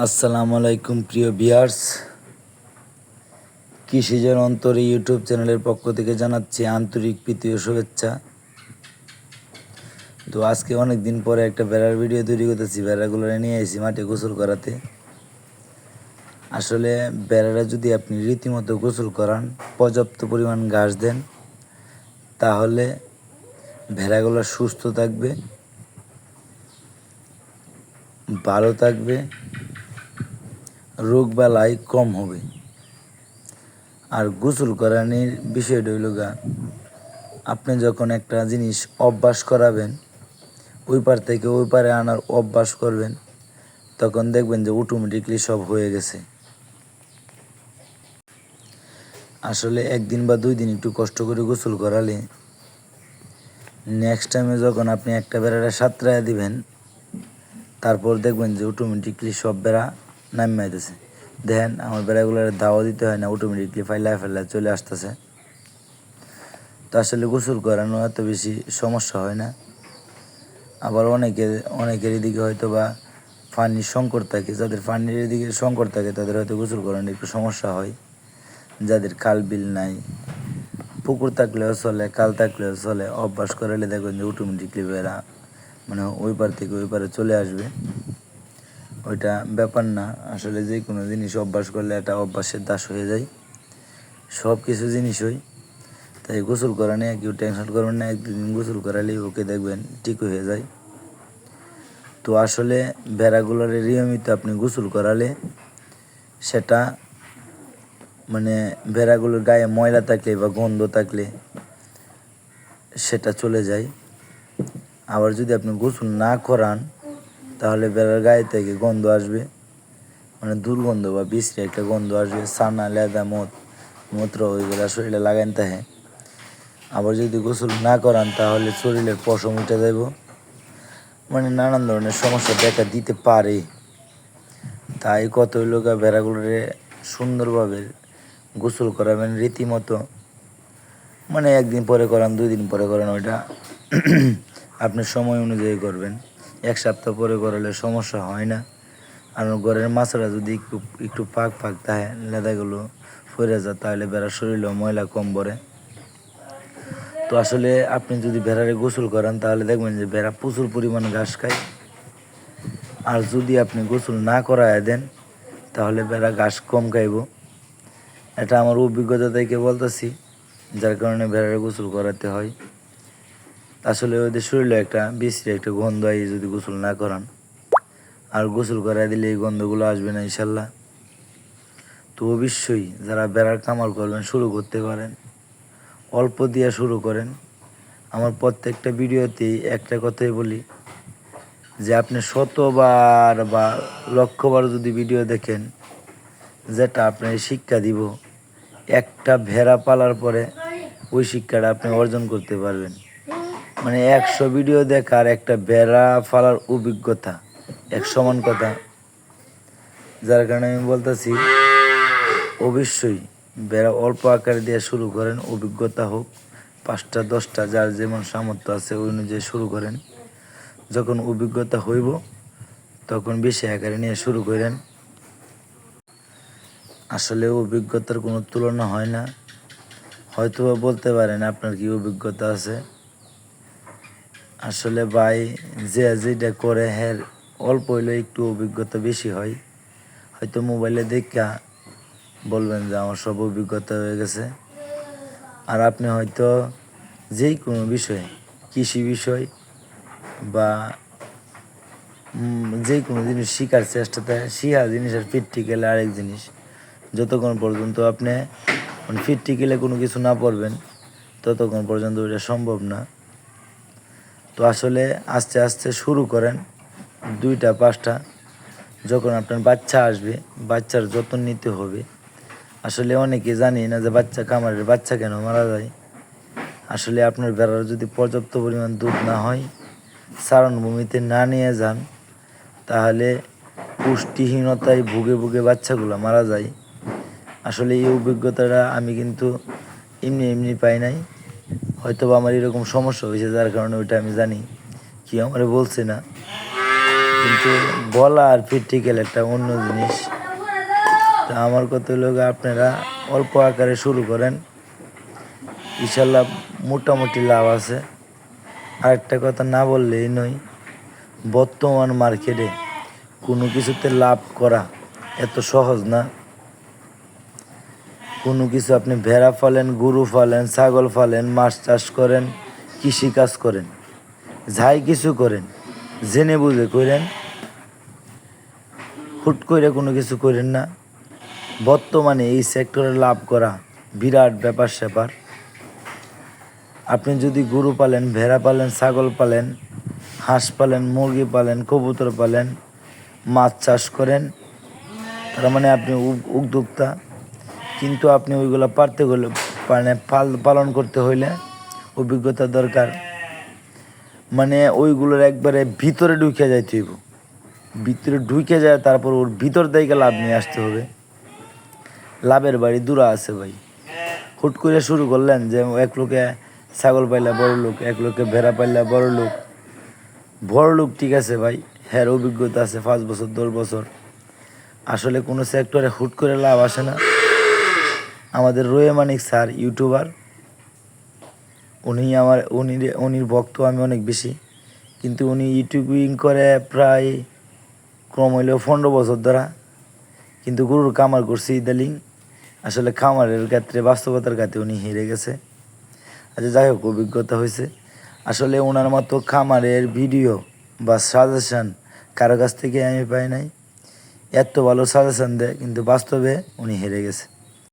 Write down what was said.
আসসালামু আলাইকুম, প্রিয় বিয়ার্স কৃষিজের অন্তরে ইউটিউব চ্যানেলের পক্ষ থেকে জানাচ্ছি আন্তরিক প্রীতি ও শুভেচ্ছা। তো আজকে অনেক দিন পরে একটা বেড়ার ভিডিও তৈরি করতেছি বেড়াগুলো নিয়ে এসেছি মাঠে গোসল করাতে। আসলে বেড়ারা যদি আপনি রীতিমতো গোসল করান, পর্যাপ্ত পরিমাণ ঘাস দেন, তাহলে ভেড়াগুলো সুস্থ থাকবে, ভালো থাকবে রোগ বালাই কম হবে। আর গোসল করানির বিষয়টা হইল গা, আপনি যখন একটা জিনিস অভ্যাস করাবেন, ওই পার থেকে ওই পারে আনার অভ্যাস করবেন, তখন দেখবেন যে অটোমেটিকলি সব হয়ে গেছে। আসলে একদিন বা দুই দিন একটু কষ্ট করে গোসল করালে নেক্সট টাইমে যখন আপনি একটা বেড়াটা সাঁতরায় দিবেন, তারপর দেখবেন যে অটোমেটিকলি সব বেড়া নামে আইতেছে। দেখেন, আমার বেড়াগুলোর দাওয়া দিতে হয় না অটোমেটিকলি ফাইলা ফেলা চলে আসতেছে। তো আসলে গোসল করানো এত বেশি সমস্যা হয় না। আবার অনেকে, অনেকের এদিকে হয়তো বা পানির সংকট থাকে। যাদের পানির এদিকে সংকট থাকে, তাদের হয়তো গোসল করানো একটু সমস্যা হয়। যাদের খাল বিল নাই, পুকুর থাকলেও চলে কাল থাকলেও চলে, অভ্যাস করালে দেখবেন যে অটোমেটিকলি বেড়া মানে ওই পার থেকে ওই পারে চলে আসবে। ওইটা ব্যাপার না। আসলে যে কোনো জিনিস অভ্যাস করলে একটা অভ্যাসের দাস হয়ে যায়। সব কিছু জিনিসই তাই গোসল করা নিয়ে কেউ টেনশন করবেন না। একদিন গোসল করালেই ওকে দেখবেন ঠিক হয়ে যায়। তো আসলে ভেড়াগুলোর নিয়মিত আপনি গোসল করালে সেটা মানে ভেড়াগুলোর গায়ে ময়লা থাকলে বা গন্ধ থাকলে সেটা চলে যায়। আবার যদি আপনি গোসল না করান তাহলে বেড়ার গায়ে থেকে গন্ধ আসবে। মানে দুর্গন্ধ বা বিশ্রী একটা গন্ধ আসবে সানা লেদা মত মূত্র ওইগুলো শরীরে লাগাইন তাহে আবার যদি গোসল না করান, তাহলে শরীরের পশম উঠে যাব মানে নানান ধরনের সমস্যা দেখা দিতে পারে। তাই কত লোক ভেড়াগুলোরে সুন্দরভাবে গোসল করাবেন রীতিমতো। মানে একদিন পরে করান, দুই দিন পরে করান, ওইটা আপনি সময় অনুযায়ী করবেন। এক সপ্তাহ পরে করালে সমস্যা হয় না। আর ঘরের মাছরা যদি একটু একটু পাক পাক থাকে, লেদাগুলো ফরে যায়, তাহলে বেড়ার শরীরেও ময়লা কম পড়ে। তো আসলে আপনি যদি ভেড়ারে গোসল করান, তাহলে দেখবেন যে ভেড়া প্রচুর পরিমাণে ঘাস খায়। আর যদি আপনি গোসল না করায় দেন, তাহলে বেড়া ঘাস কম খাইব। এটা আমার অভিজ্ঞতা থেকে বলতেছি, যার কারণে ভেড়ারে গোসল করাতে হয়। আসলে ওদের শরীরে একটা বিশ্রী একটা গন্ধ আই যদি গোসল না করান, আর গোসল করাই দিলে এই গন্ধগুলো আসবে না ইনশাল্লাহ। তো অবশ্যই যারা বেড়ার কামাল করবেন, শুরু করতে পারেন। অল্প দিয়ে শুরু করেন। আমার প্রত্যেকটা ভিডিওতেই একটা কথাই বলি, যে আপনি শতবার বা লক্ষবার যদি ভিডিও দেখেন, যেটা আপনার শিক্ষা দিব, একটা ভেড়া পালার পরে ওই শিক্ষাটা আপনি অর্জন করতে পারবেন। মানে একশো ভিডিও দেখার একটা বেড়া ফালার অভিজ্ঞতা, এক সমান কথা। যার কারণে আমি বলতেছি, অবশ্যই বেড়া অল্প আকারে দিয়ে শুরু করেন, অভিজ্ঞতা হোক। পাঁচটা, দশটা, যার যেমন সামর্থ্য আছে, ওই অনুযায়ী শুরু করেন। যখন অভিজ্ঞতা হইব, তখন বেশি আকারে নিয়ে শুরু করেন। আসলে অভিজ্ঞতার কোনো তুলনা হয় না। হয়তো বলতে পারেন আপনার কি অভিজ্ঞতা আছে? আসলে ভাই, যে যেটা করে হ্যাঁ অল্প হইলে একটু অভিজ্ঞতা বেশি হয়। হয়তো মোবাইলে দেখা বলবেন যে আমার সব অভিজ্ঞতা হয়ে গেছে। আর আপনি হয়তো যেই কোনো বিষয়ে, কৃষি বিষয় বা যে কোনো জিনিস শেখার চেষ্টাতে শিখা জিনিসের গেলে আরেক জিনিস। যতক্ষণ পর্যন্ত আপনি মানে গেলে কোনো কিছু না পড়বেন, ততক্ষণ পর্যন্ত ওইটা সম্ভব না। তো আসলে আস্তে আস্তে শুরু করেন, দুইটা, পাঁচটা, যখন আপনার বাচ্চা আসবে, বাচ্চার যত্ন নিতে হবে। আসলে অনেকে জানি না যে বাচ্চা কামারের বাচ্চা কেন মারা যায়। আসলে আপনার বেড়ার যদি পর্যাপ্ত পরিমাণ দুধ না হয় ভূমিতে না নিয়ে যান, তাহলে পুষ্টিহীনতায় ভুগে ভুগে বাচ্চাগুলো মারা যায়। আসলে এই অভিজ্ঞতাটা আমি কিন্তু এমনি এমনি পাই নাই। হয়তো বা আমার এরকম সমস্যা হয়েছে, যার কারণে ওইটা আমি জানি। কি আমার বলছে না। কিন্তু বলা আর প্র্যাকটিক্যাল একটা অন্য জিনিস। তা আমার কত লোক আপনারা অল্প আকারে শুরু করেন। ইনশাল্লাহ মোটামুটি লাভ আছে। আরেকটা কথা না বললেই নয়, বর্তমান মার্কেটে কোনো কিছুতে লাভ করা এত সহজ না। কোনো কিছু আপনি ভেড়া ফালেন, গরু ফালেন, ছাগল ফালেন, মাছ চাষ করেন, কৃষি কাজ করেন, যাই কিছু করেন, জেনে বুঝে করেন, হুট করে কোনো কিছু করেন না। বর্তমানে এই সেক্টরে লাভ করা বিরাট ব্যাপার স্যাপার। আপনি যদি গরু পালেন, ভেড়া পালেন, ছাগল পালেন, হাঁস পালেন, মুরগি পালেন, কবুতর পালেন, মাছ চাষ করেন, তার মানে আপনি উদ্যোক্তা। কিন্তু আপনি ওইগুলো পারতে গেলে মানে পাল- পালন করতে হইলে অভিজ্ঞতা দরকার। মানে ওইগুলোর একবারে ভিতরে ঢুকে যাইতে হইব। ভিতরে ঢুকে যায়, তারপর ওর ভিতর থেকে লাভ নিয়ে আসতে হবে। লাভের বাড়ি দূরা আছে ভাই। হুট করে শুরু করলেন যে এক লোকে ছাগল পাইলা বড় লোক, এক লোকে ভেড়া পাইলা বড় লোক। বড় লোক ঠিক আছে ভাই হ্যাঁ অভিজ্ঞতা আছে পাঁচ বছর, দশ বছর। আসলে কোনো সেক্টরে হুট করে লাভ আসে না। আমাদের রয়ে মানিক স্যার, ইউটিউবার। উনি আমার, উনি উনির ভক্ত আমি অনেক বেশি। কিন্তু উনি ইউটিউবিং করে প্রায় ক্রম হইলেও পনেরো বছর ধরা। কিন্তু গরুর কামার করছে ইদালিং আসলে খামারের ক্ষেত্রে, বাস্তবতার ক্ষেত্রে উনি হেরে গেছে। আচ্ছা যাই হোক, অভিজ্ঞতা হয়েছে। আসলে ওনার মতো খামারের ভিডিও বা সাজেশান কারও কাছ থেকে আমি পাই নাই। এত ভালো সাজেশান দেয়, কিন্তু বাস্তবে উনি হেরে গেছে।